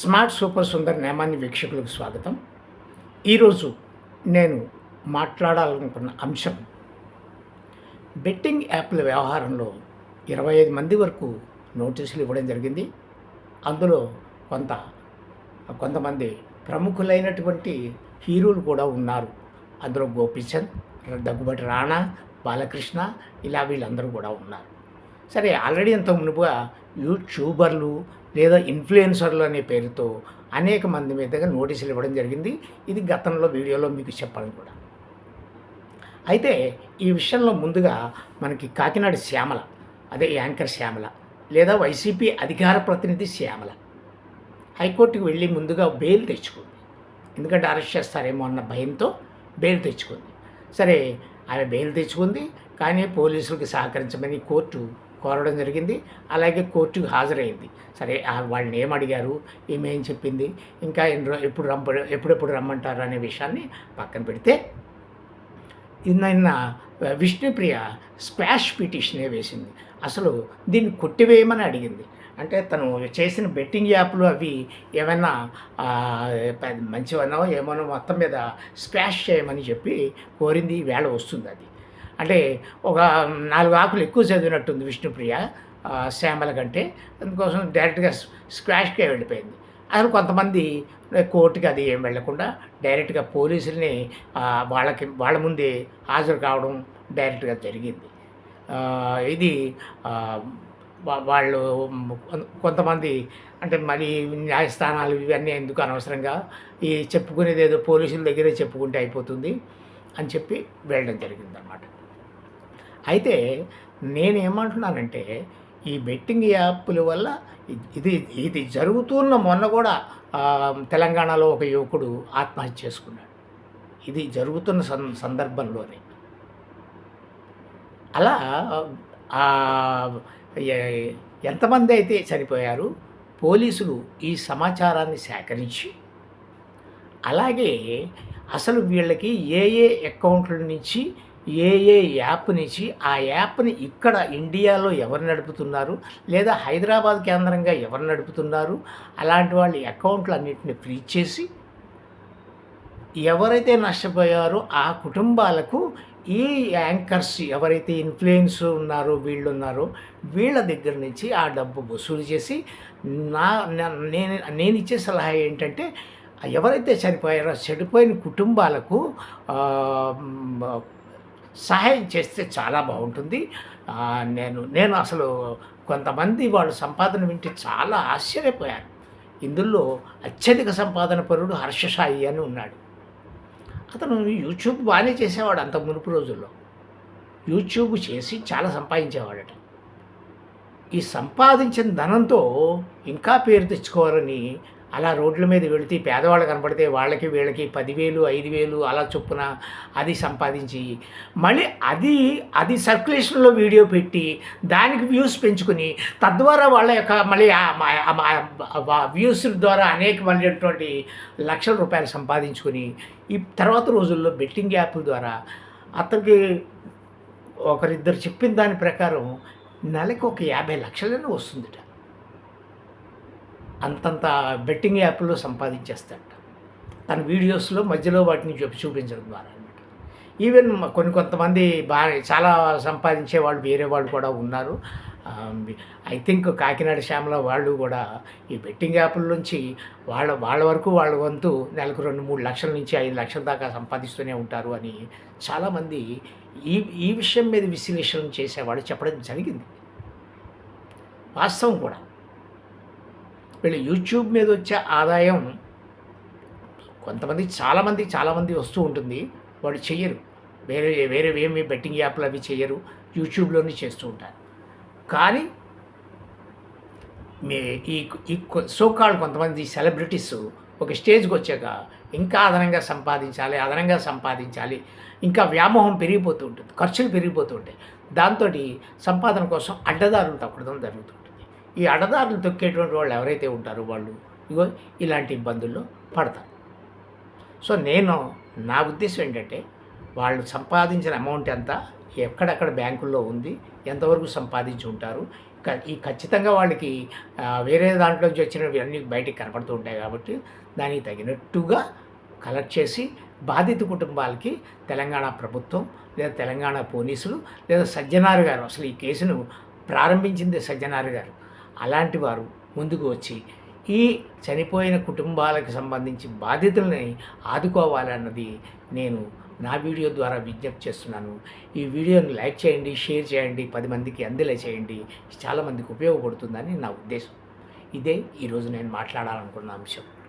Smart super Sundar నేమాన్ని వీక్షకులకు స్వాగతం. ఈరోజు నేను మాట్లాడాలనుకున్న అంశం బెట్టింగ్ యాప్ల వ్యవహారంలో ఇరవై ఐదు మంది వరకు నోటీసులు ఇవ్వడం జరిగింది. అందులో కొంత కొంతమంది ప్రముఖులైనటువంటి హీరోలు కూడా ఉన్నారు. అందులో గోపీచంద్ దగ్గుబాటి రాణా బాలకృష్ణ ఇలా వీళ్ళందరూ కూడా ఉన్నారు. సరే ఆల్రెడీ ఇంత మునుపుగా యూట్యూబర్లు లేదా ఇన్ఫ్లుయెన్సర్లు అనే పేరుతో అనేక మంది మీదగా నోటీసులు ఇవ్వడం జరిగింది. ఇది గతంలో వీడియోలో మీకు చెప్పాను కూడా. అయితే ఈ విషయంలో ముందుగా మనకి కాకినాడ శ్యామల అదే యాంకర్ శ్యామల లేదా వైసీపీ అధికార ప్రతినిధి శ్యామల హైకోర్టుకు వెళ్ళి ముందుగా బెయిల్ తెచ్చుకుంది. ఎందుకంటే అరెస్ట్ చేస్తారేమో అన్న భయంతో బెయిల్ తెచ్చుకుంది. సరే ఆమె బెయిల్ తెచ్చుకుంది. కానీ పోలీసులకు సహకరించమని కోర్టు కోరడం జరిగింది. అలాగే కోర్టుకు హాజరైంది సరే వాళ్ళని ఏం అడిగారు? ఈమె చెప్పింది? ఇంకా ఎన్ని ఎప్పుడు రమ్మ ఎప్పుడెప్పుడు రమ్మంటారు అనే విషయాన్ని పక్కన పెడితే నిన్న విష్ణుప్రియ స్పాష్ పిటిషనే వేసింది. అసలు దీన్ని కొట్టివేయమని అడిగింది. అంటే తను చేసిన బెట్టింగ్ యాప్లు అవి ఏమైనా మంచివనో ఏమనో మొత్తం మీద స్క్వాష్ చేయమని చెప్పి కోరింది. వేళ వస్తుంది అది. అంటే ఒక నాలుగు ఆకులు ఎక్కువ చదివినట్టుంది విష్ణుప్రియ శ్యామల కంటే. అందుకోసం డైరెక్ట్గా స్క్వాష్కే వెళ్ళిపోయింది. అసలు కొంతమంది కోర్టుకి అది ఏం వెళ్ళకుండా డైరెక్ట్గా పోలీసుల్ని వాళ్ళకి వాళ్ళ ముందే హాజరు కావడం డైరెక్ట్గా జరిగింది. ఇది వాళ్ళు కొంతమంది అంటే మరి న్యాయస్థానాలు ఇవన్నీ ఎందుకు అనవసరంగా ఈ చెప్పుకునేది ఏదో పోలీసుల దగ్గరే చెప్పుకుంటే అయిపోతుంది అని చెప్పి వెళ్ళడం జరిగింది అన్నమాట అయితే నేనేమంటున్నానంటే ఈ బెట్టింగ్ యాప్ల వల్ల ఇది ఇది జరుగుతున్న మొన్న కూడా తెలంగాణలో ఒక యువకుడు ఆత్మహత్య చేసుకున్నాడు. ఇది జరుగుతున్న సం సందర్భంలోనే. అలా ఎంతమంది అయితే చనిపోయారు పోలీసులు ఈ సమాచారాన్ని సేకరించి అలాగే అసలు వీళ్ళకి ఏ ఏ అకౌంట్ల నుంచి ఏ ఏ యాప్ నుంచి ఆ యాప్ని ఇక్కడ ఇండియాలో ఎవరు నడుపుతున్నారు? లేదా హైదరాబాద్ కేంద్రంగా ఎవరు నడుపుతున్నారు? అలాంటి వాళ్ళ అకౌంట్లు అన్నింటిని ఫ్రీజ్ చేసి ఎవరైతే నష్టపోయారో ఆ కుటుంబాలకు ఈ యాంకర్స్ ఎవరైతే ఇన్ఫ్లుయెన్స్ ఉన్నారో వీళ్ళు ఉన్నారో వీళ్ళ దగ్గర నుంచి ఆ డబ్బు వసూలు చేసి నా నేను నేను ఇచ్చే సలహా ఏంటంటే ఎవరైతే చనిపోయారో చనిపోయిన కుటుంబాలకు సహాయం చేస్తే చాలా బాగుంటుంది. నేను నేను అసలు కొంతమంది వాళ్ళు సంపాదన వింటే చాలా ఆశ్చర్యపోయాను ఇందులో అత్యధిక సంపాదన పరుడు హర్షసాయి అని ఉన్నాడు. అతను యూట్యూబ్ బాగానే చేసేవాడు అంత మునుపు రోజుల్లో. యూట్యూబ్ చేసి చాలా సంపాదించేవాడట. ఈ సంపాదించిన ధనంతో ఇంకా పేరు తెచ్చుకోవాలని అలా రోడ్ల మీద వెళితే పేదవాళ్ళు కనపడితే వాళ్ళకి వీళ్ళకి పదివేలు ఐదు వేలు అలా చొప్పున అది సంపాదించి మళ్ళీ అది అది సర్క్యులేషన్లో వీడియో పెట్టి దానికి వ్యూస్ పెంచుకుని తద్వారా వాళ్ళ యొక్క మళ్ళీ వ్యూస్ ద్వారా అనేకమైనటువంటి లక్షల రూపాయలు సంపాదించుకుని ఈ తర్వాత రోజుల్లో బెట్టింగ్ యాప్ ద్వారా అతనికి ఒకరిద్దరు చెప్పిన దాని ప్రకారం నెలకు ఒక యాభై లక్షలైనా వస్తుందిట. అంతంత బెట్టింగ్ యాప్లో సంపాదించేస్తాడు తన వీడియోస్లో మధ్యలో వాటిని చూపి చూపించడం ద్వారా అనమాట ఈవెన్ కొన్ని కొంతమంది బాగా చాలా సంపాదించే వాళ్ళు వేరే వాళ్ళు కూడా ఉన్నారు. ఐ థింక్ కాకినాడ శ్యామల వాళ్ళు కూడా ఈ బెట్టింగ్ యాప్ల నుంచి వాళ్ళ వాళ్ళ వరకు వాళ్ళ వంతు నెలకు రెండు మూడు లక్షల నుంచి ఐదు లక్షల దాకా సంపాదిస్తూనే ఉంటారు అని చాలామంది ఈ ఈ విషయం మీద విశ్లేషణ చేసేవాళ్ళు చెప్పడం జరిగింది. వాస్తవం కూడా. వీళ్ళు యూట్యూబ్ మీద వచ్చే ఆదాయం కొంతమంది చాలామంది చాలామంది వస్తూ ఉంటుంది. వాళ్ళు చెయ్యరు. వేరే వేరే ఏమి బెట్టింగ్ యాప్లు అవి చెయ్యరు. యూట్యూబ్లోనే చేస్తూ ఉంటారు. కానీ మీ ఈ ఈ సోకాళ్ళు కొంతమంది సెలబ్రిటీస్ ఒక స్టేజ్కి వచ్చాక ఇంకా అదనంగా సంపాదించాలి అదనంగా సంపాదించాలి. ఇంకా వ్యామోహం పెరిగిపోతూ ఉంటుంది. ఖర్చులు పెరిగిపోతూ ఉంటాయి. దాంతో సంపాదన కోసం అడ్డదారులు తొక్కడం జరుగుతుంది. ఈ అడదారులు తొక్కేటువంటి వాళ్ళు ఎవరైతే ఉంటారో వాళ్ళు ఇగో ఇలాంటి ఇబ్బందుల్లో పడతారు. సో నేను నా ఉద్దేశం ఏంటంటే వాళ్ళు సంపాదించిన అమౌంట్ ఎంత ఎక్కడెక్కడ బ్యాంకుల్లో ఉంది ఎంతవరకు సంపాదించి ఉంటారు క- ఈ ఖచ్చితంగా వాళ్ళకి వేరే దాంట్లో వచ్చినవి అన్నీ బయటికి కనపడుతూ ఉంటాయి కాబట్టి దానికి తగినట్టుగా కలెక్ట్ చేసి బాధిత కుటుంబాలకి తెలంగాణ ప్రభుత్వం లేదా తెలంగాణ పోలీసులు లేదా సజ్జనారు గారు అసలు ఈ కేసును ప్రారంభించింది సజ్జనారు గారు. అలాంటి వారు ముందుకు వచ్చి ఈ చనిపోయిన కుటుంబాలకు సంబంధించి బాధితులని ఆదుకోవాలన్నది నేను నా వీడియో ద్వారా విజ్ఞప్తి చేస్తున్నాను. ఈ వీడియోని లైక్ చేయండి షేర్ చేయండి పది మందికి అందేలా చేయండి. చాలామందికి ఉపయోగపడుతుందని నా ఉద్దేశం. ఇదే ఈరోజు నేను మాట్లాడాలనుకున్న అంశం.